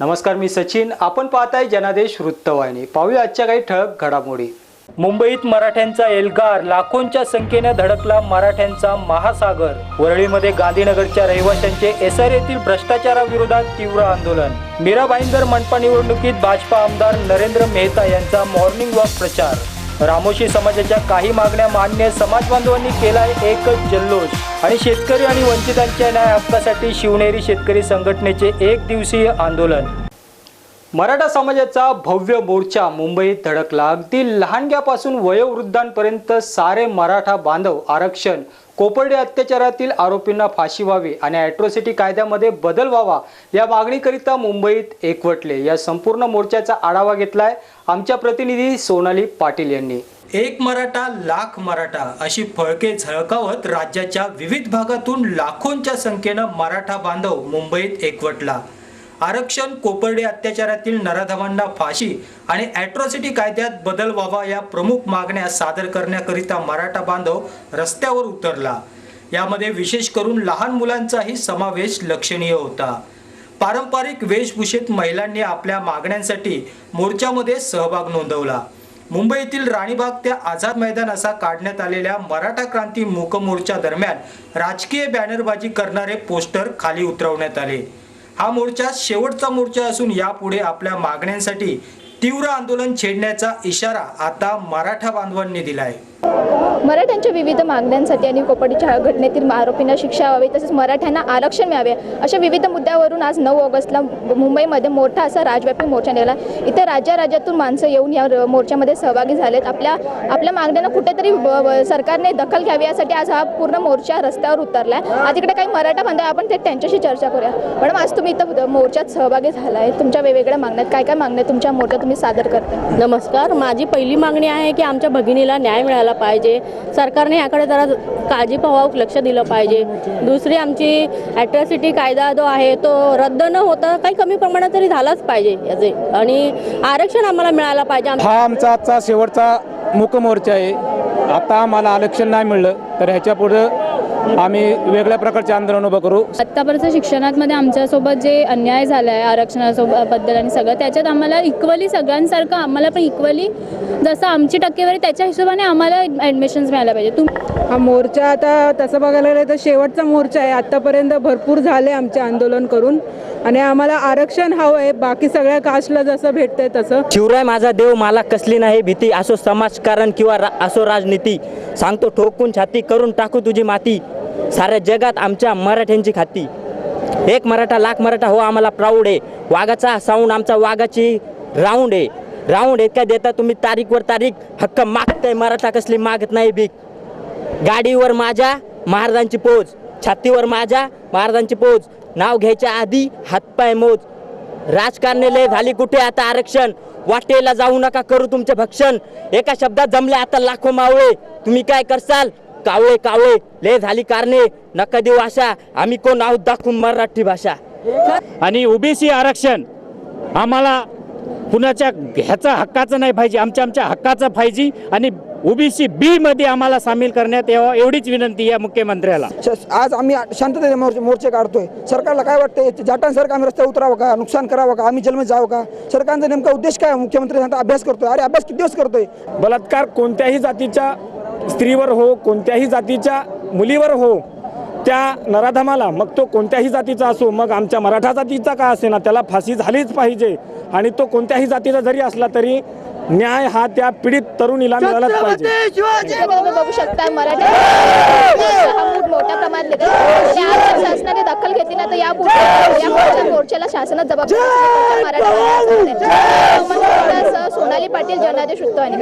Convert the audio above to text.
नमस्कार मी सचिन. आपण पाहताय जनादेश वृत्तवाहिनी. पाहूया आजच्या काही ठळक घडामोडी. मुंबईत मराठ्यांचा एल्गार लाखोंच्या संख्येने धडकला मराठ्यांचा महासागर. वरळीमध्ये गांधीनगरच्या रहिवाशांचे एसआर येथील भ्रष्टाचाराविरोधात तीव्र आंदोलन. मीरा भाईंदर मनपा निवडणुकीत भाजपा आमदार नरेंद्र मेहता यांचा मॉर्निंग वॉक प्रचार. रामोशी समाजाच्या काही मागण्या मान्य समाज बांधवांनी केलाय एकच जल्लोष. आणि शेतकरी आणि वंचितांच्या न्याय हक्कासाठी शिवनेरी शेतकरी संघटनेचे एक दिवसीय आंदोलन. मराठा समाजाचा भव्य मोर्चा मुंबईत धडकला अगदी लहानग्यापासून वयोवृद्धांपर्यंत सारे मराठा बांधव आरक्षण कोपर्डे अत्याचारातील आरोपींना फाशी व्हावी आणि ॲट्रोसिटी कायद्यामध्ये बदल व्हावा या मागणीकरिता मुंबईत एकवटले. या संपूर्ण मोर्चाचा आढावा घेतलाय आमच्या प्रतिनिधी सोनाली पाटील यांनी. एक मराठा लाख मराठा अशी फळके झळकावत राज्याच्या विविध भागातून लाखोंच्या संख्येनं मराठा बांधव मुंबईत एकवटला. आरक्षण कोपर्डे अत्याचारातील नराधमांना फाशी आणि ॲट्रॉसिटी कायद्यात बदल व्हावा या प्रमुख मागण्या सादर करण्याकरिता मराठा बांधव रस्त्यावर उतरला. यामध्ये विशेष करून लहान मुलांचाही समावेश लक्षणीय होता. पारंपरिक वेशभूषेत महिलांनी आपल्या मागण्यांसाठी मोर्चामध्ये सहभाग नोंदवला. मुंबईतील राणीबाग त्या आझाद मैदान असा काढण्यात आलेल्या मराठा क्रांती मूक मोर्चा दरम्यान राजकीय बॅनरबाजी करणारे पोस्टर खाली उतरवण्यात आले. हा मोर्चा शेवटचा मोर्चा असून यापुढे आपल्या मागण्यांसाठी तीव्र आंदोलन छेडण्याचा इशारा आता मराठा बांधवांनी दिला आहे मराठ्यांच्या विविध मागण्यांसाठी आणि कोपडीच्या घटनेतील आरोपींना शिक्षा व्हावी तसेच मराठ्यांना आरक्षण मिळावे अशा विविध मुद्द्यावरून आज नऊ ऑगस्टला मुंबईमध्ये मोठा असा राजव्यापी मोर्चा नेला इथे राज्या राज्यातून माणसं येऊन या र- मोर्चामध्ये सहभागी झालेत. आपल्या आपल्या मागण्यांना कुठेतरी सरकारने दखल घ्यावी यासाठी आज हा पूर्ण मोर्चा रस्त्यावर उतरला आहे आज इकडे काही मराठा बांधव आपण ते त्यांच्याशी चर्चा करूया. मॅडम आज तुम्ही इथं मोर्चात सहभागी झाला आहे तुमच्या वेगवेगळ्या मागण्यात काय काय मागण्या तुमच्या मोर्चा तुम्ही सादर करता नमस्कार. माझी पहिली मागणी आहे की आमच्या भगिनीला न्याय मिळाला पाहिजे. सरकारने याकडे जरा काळजीपूर्वक लक्ष दिलं पाहिजे. दुसरी आमची ॲट्रॉसिटी कायदा जो आहे तो रद्द न होता काही कमी प्रमाणात तरी झालाच पाहिजे याचे. आणि आरक्षण आम्हाला मिळायला पाहिजे. हा आमचा आजचा शेवटचा मुखमोर्चा आहे. आता आम्हाला आरक्षण नाही मिळलं तर ह्याच्या पुढं आम्ही वेगळ्या प्रकारचे आंदोलन उभं करू. आत्तापर्यंत शिक्षणामध्ये आमच्यासोबत जे अन्याय झाला आहे आरक्षणासोबत बद्दल आणि सगळं त्याच्यात आम्हाला इक्वली सगळ्यांसारखं आम्हाला पण इक्वली जसं आमची टक्केवारी त्याच्या हिशोबाने आम्हाला ॲडमिशन्स मिळायला पाहिजे. तुम हा मोर्चा आता तसं बघायला गेलं तर शेवटचा मोर्चा आहे. आत्तापर्यंत भरपूर झाले आमचे आंदोलन करून. आणि आम्हाला आरक्षण हवं आहे. बाकी सगळ्या कास्टला जसं भेटतंय तसं. शिवराय माझा देव मला कसली नाही भीती. असो समाजकारण किंवा रा असो राजनीती. सांगतो ठोकून छाती करून टाकू तुझी माती. साऱ्या जगात आमच्या मराठ्यांची खाती. एक मराठा लाख मराठा हो आम्हाला प्राऊड आहे. वाघाचा साऊंड आमचा वाघाची राऊंड आहे. राऊंड इतक्या देता तुम्ही तारीखवर तारीख. हक्क मागताय मराठा कसली मागत नाही भीक. गाडीवर माझ्या महाराजांची पोच छातीवर माझ्या महाराजांची पोच नाव घ्यायच्या आधी हातपाय मोज. राजकारणी लय झाली कुठे आता आरक्षण? वाटेला जाऊ नका करू तुमचे भक्षण. एका शब्दात जमले आता लाखो मावळे. तुम्ही काय करसाल? कावळे कावळे लय झाली कारणे. नका देऊ आशा. आम्ही कोण आहोत दाखवून मराठी भाषा. आणि ओबीसी आरक्षण आम्हाला कुणाच्या ह्याचा हक्काचं नाही पाहिजे. आमच्या आमच्या हक्काचं पाहिजे. आणि ओबीसी बी मध्ये आम्हाला सामील करण्यात यावं एवढीच विनंती या मुख्यमंत्र्याला. श- आज आम्ही शांततेने मोर्चे मोर्चे काढतोय. सरकारला काय वाटतंय जाटांसारखं आम्ही रस्त्यावर उतरावं का? नुकसान करावं का? आम्ही जन्म जावं का? सरकारचा नेमका उद्देश काय? मुख्यमंत्री अभ्यास करतोय. अरे अभ्यास किती दिवस करतोय? बलात्कार कोणत्याही जातीच्या स्त्रीवर हो कोणत्याही जातीच्या मुलीवर हो त्या नराधमाला मग तो कोणत्याही जातीचा असो मग आमच्या मराठा जातीचा का असे ना त्याला फाशी झालीच पाहिजे. आणि तो कोणत्याही जातीचा जरी असला तरी न्याय हा त्या पीडित तरुणीला मिळालाच पाहिजे. बघू शकता मराठा हा मोठ्या प्रमाणात शासनाने दखल घेतली ना तर या मोर्चाला शासनात जबाबदारी. सोनाली पाटील जनादेश वृत्तवाहिनी